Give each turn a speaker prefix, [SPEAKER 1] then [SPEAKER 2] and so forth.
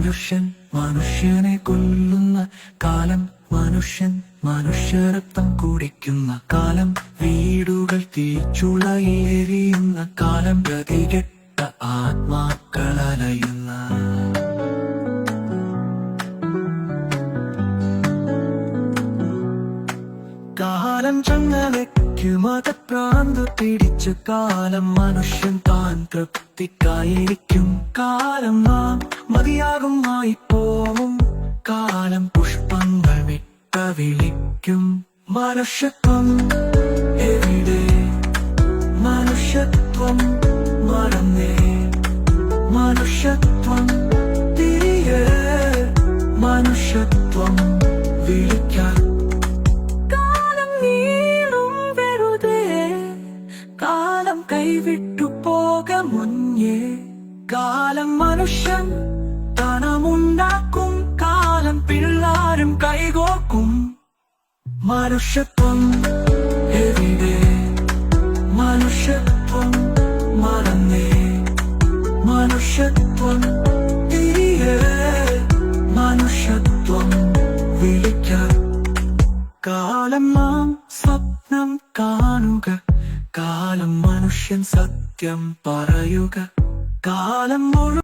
[SPEAKER 1] മനുഷ്യൻ മനുഷ്യനെ കൊല്ലുന്ന കാലം മനുഷ്യൻ മനുഷ്യരക്തം കുടിക്കുന്ന കാലം വീടുകൾ തീച്ചുളയേറിയുന്ന കാലം ഗതികെട്ട ആത്മാക്കളലയുന്ന കാലം ചങ്ങലയ്ക്ക് മതപ്രാന്ത് പിടിച്ച കാലം മനുഷ്യൻ താൻ തൃപ്തിക്കായിരിക്കും. കാലം നാം മതിയാകുമായി പോവും കാലം പുഷ്പങ്ങൾ വിട്ട വിളിക്കും. മനുഷ്യത്വം എവിടെ? മനുഷ്യത്വം മറന്നേ. മനുഷ്യത്വം കൈവിട്ടു പോക മുന്നേ കാലം മനുഷ്യൻ തണമുണ്ടാക്കും കാലം പിള്ളാരും കൈകോക്കും. മനുഷ്യത്വം എവിടെ? മനുഷ്യത്വം മറന്നേ. മനുഷ്യത്വം തിരികെ. മനുഷ്യത്വം വിളിക്ക. കാലം മാം സ്വപ്നം കാണുക. കാലം മനുഷ്യൻ സത്യം പറയുക. കാലം മുഴു